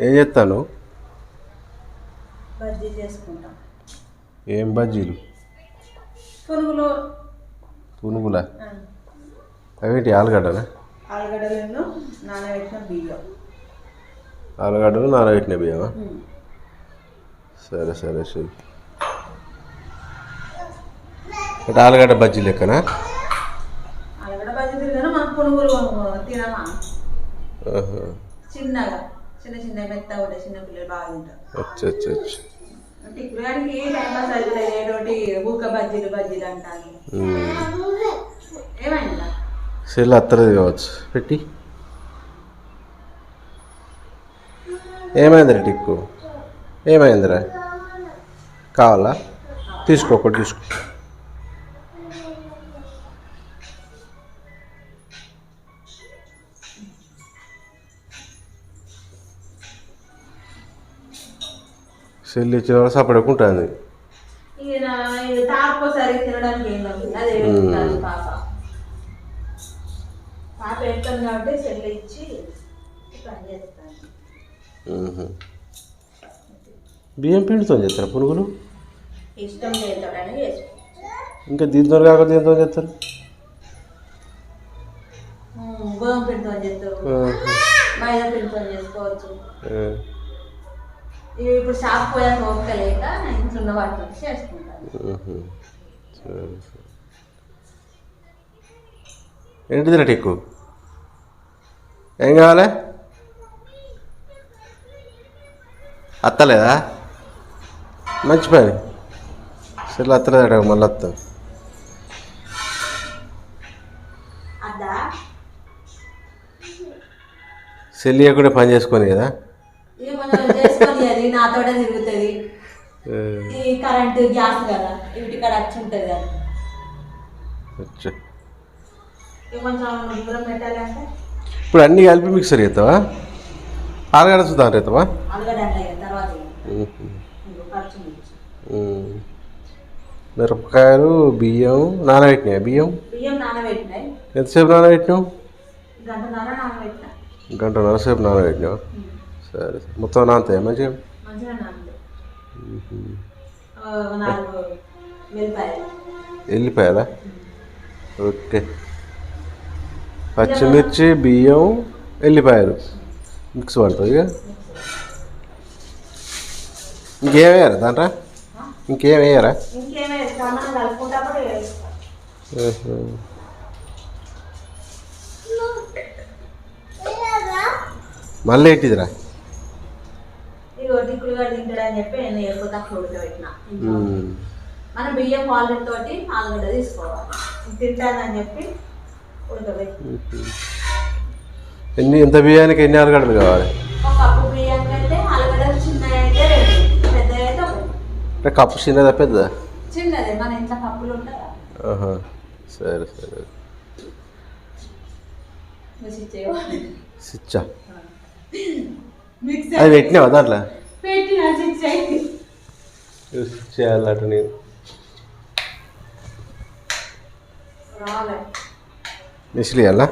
ఏం చేస్తాను బజ్జీ చేసుకుంటాం. ఏం బజ్జీలు? పునుగులు. అవేంటి ఆలుగడ్డనా? ఆలుగడ్డలను నానబెట్టిన బియ్యం. ఆలుగడ్డలు నానబెట్టిన బియ్యమా? ఉమ్. సరే సరే సరే. అంటే ఆలుగడ్డ బజ్జీ లెక్కనా? ఆలుగడ్డ బజ్జీ తిరిగాను మన పునుగులు తినమా. చిన్నగా. చిన్న చిన్న మెత్తగా ఉంటాయి చిన్న పిల్లలు బాగా తింటారు. అచ్చా అచ్చా అచ్చా. అంటే ఇప్పుడు వాడికి టైం పాస్ అవుతుంది ఏదోటి ఊక బజ్జీలు బజ్జీలు అంటాను ఉమ్. ఏమైందా సెల్ అత్తలేదు కావచ్చు. పెట్టి. ఏమైందిరా టిక్కు ఏమైందిరా? కావాలా? తీసుకో ఒకటి తీసుకో. కాబట్టి సెల్ ఇచ్చి పని చేస్తాను బియ్యం పిండితో చేస్తారు పునుగులు? ఇంకా దీంతో కాక దీంతో చేస్తారు? గోధుమ పిండితో చేస్తారు. ఆహా. మైదా పిండితో చేసుకోవచ్చు. ఇప్పుడు షాప్ పోయాక ఓపిక లేక ఇంట్లో ఉన్న చేసుకుంటాను. సరే ఏంటిది టిక్కు? ఏం కావాలి? అత్తలేదా? మంచి పని సరే అత్తలేదట మళ్ళీ అద్దా సెల్లి కూడా పని చేసుకొని కదా? అది నాతోటే తిరుగుతుంది. ఈ కరెంటు గ్యాస్ కదా ఇంటి కాడ వచ్చి ఉంటుంది కదా. అచ్చా. ఇప్పుడు అన్నీ కలిపి మిక్సర్ చేస్తావా? ఆలుగడ్డ చూద్దాం రేతావా. మిరపకాయలు బియ్యం నానబెట్టినాయి? బియ్యం? ఎంతసేపు నానబెట్టినావు? గంటన్నర నానబెట్టిన. గంటన్నర సేపు నానబెట్టినావు? సరే సరే. మొత్తం నానతాయి మంచిగా? వెళ్ళిపోయారా ఓకే. పచ్చిమిర్చి బియ్యం ఎల్లిపాయలు మిక్స్ పడుతుంది ఇక? ఇంకేం వేయరా దాంట్లో? ఇంకేం వేయరా. మళ్ళీ ఏంటిదిరా? టిక్కులు కూడా తింటాడని చెప్పి నేను ఎక్కువ తక్కువ ఉడకబెట్టిన. మనం బియ్యం ఆలుగడ్డ తోటి ఆలుగడ్డ తీసుకోవాలి. తింటానని చెప్పి ఉడకబెట్టి. ఎన్ని ఎంత బియ్యానికి ఎన్ని ఆలుగడ్డలు కావాలి? ఒక కప్పు బియ్యానికి అయితే ఆలుగడ్డలు చిన్నవి అయితే రెండు పెద్దవి అయితే ఒకటి. అంటే కప్పు చిన్నదా పెద్దదా? చిన్నది మన ఇంట్లో కప్పులు ఉంటాయా. సరే సరే. సిచ్చా అది పెట్టినావా దాంట్లో? అయింది చేయాలట నేను రాలే. మిస్లీ అలా?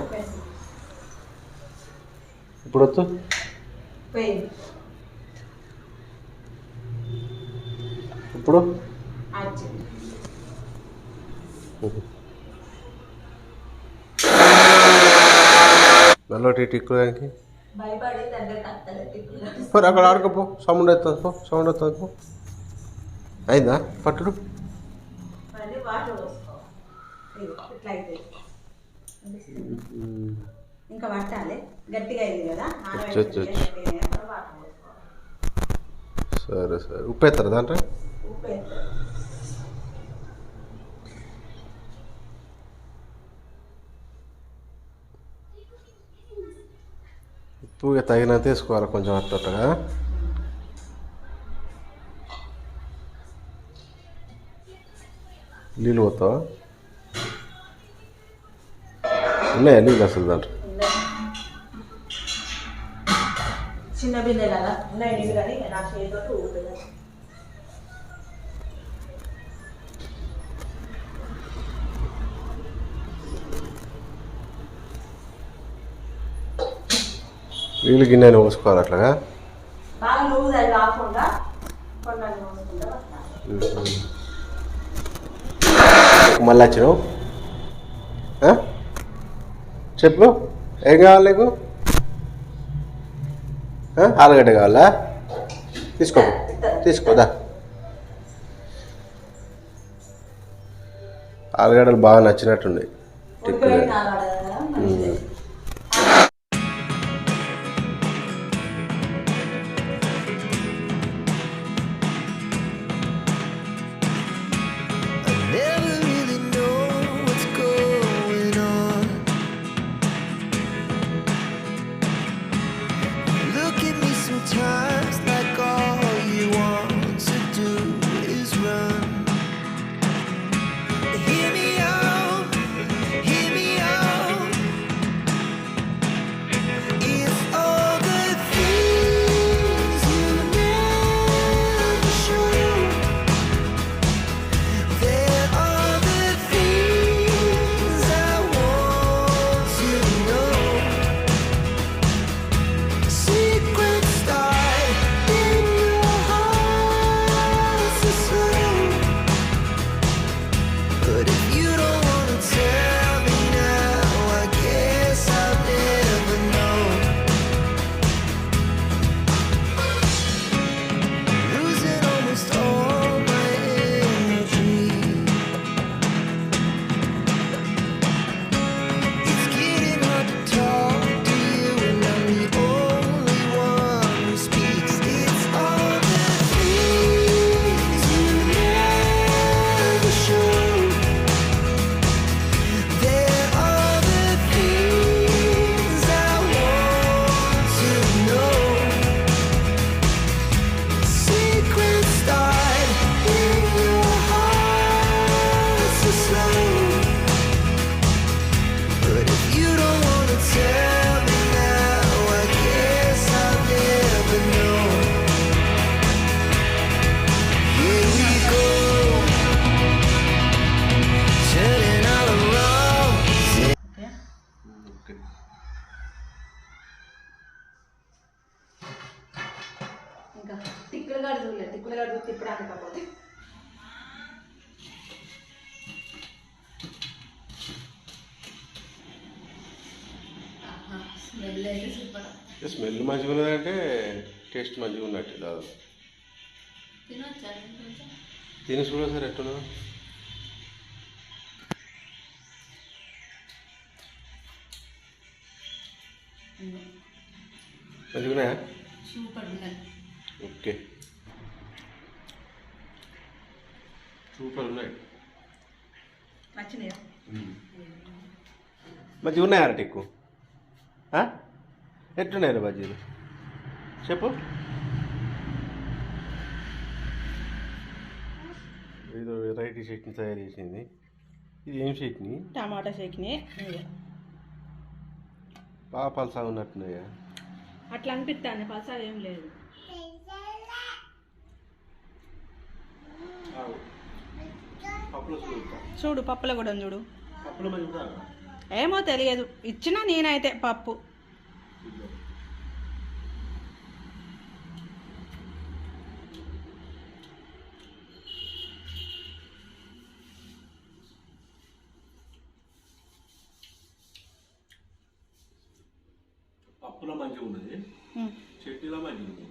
ఇప్పుడు? వద్దు ఇప్పుడు వచ్చింది మళ్ళీ టిక్కుదానికి భయపడి అక్కడ ఆడుకోపో సౌండ్ అవుతుంది పో. సౌండ్ అవుతుంది పో. అయిందా? పట్టుడు. మళ్ళీ వాటర్ పోసుకోవాలి ఇదిగో, ఇట్లా అయితే. ఇంకా పట్టాలి. గట్టిగా అయింది కదా? సరే సరే. ఉప్పు వేస్తారా దాంట్లో? ఉప్పు వేస్తారు తగినంత వేసుకోవాలి కొంచెం అట్టగా. నీళ్ళు పోతావా? ఉన్నాయా నీళ్ళు అసలు దాంట్లో? చిన్న బిందె కదా ఉన్నాయి నీళ్ళు కానీ నా చేతితో ఊగుతుంది నీళ్ళు గిన్నెని పోసుకోవాలి అట్లాగా మళ్ళీ వచ్చినావు? చెప్పు ఏం కావాలి నీకు? ఆలుగడ్డ కావాలా? తీసుకో తీసుకోదా ఆలుగడ్డలు బాగా నచ్చినట్టున్నాయి టిక్కులు స్మెల్ అయితే సూపర్ స్మెల్ మంచిగా ఉన్నదంటే టేస్ట్ మంచిగా ఉన్నట్టు దాదాపు తిని చూడ సార్ ఎట్టున్నా మంచిగా ఉన్నాయా? Super okay. సూపర్ ఉన్నాయి. మంచిగా ఉన్నాయా టిక్కు ఆ? ఎట్టున్నాయి బజ్జీలు చెప్పు. ఏదో వెరైటీ చట్నీ తయారు చేసింది. ఇది ఏం చట్నీ టమాటా చట్నీ బాగా పలసా ఉన్నట్టున్నాయా? అట్లా అనిపిస్తాను పలసాలు ఏం లేదు చూడు పప్పుల కూడా చూడు. ఏమో తెలియదు. ఇచ్చినా నేనైతే పప్పు. పప్పులో మంచిగా ఉన్నది ఉమ్. చట్నీలో మంచిగా ఉంది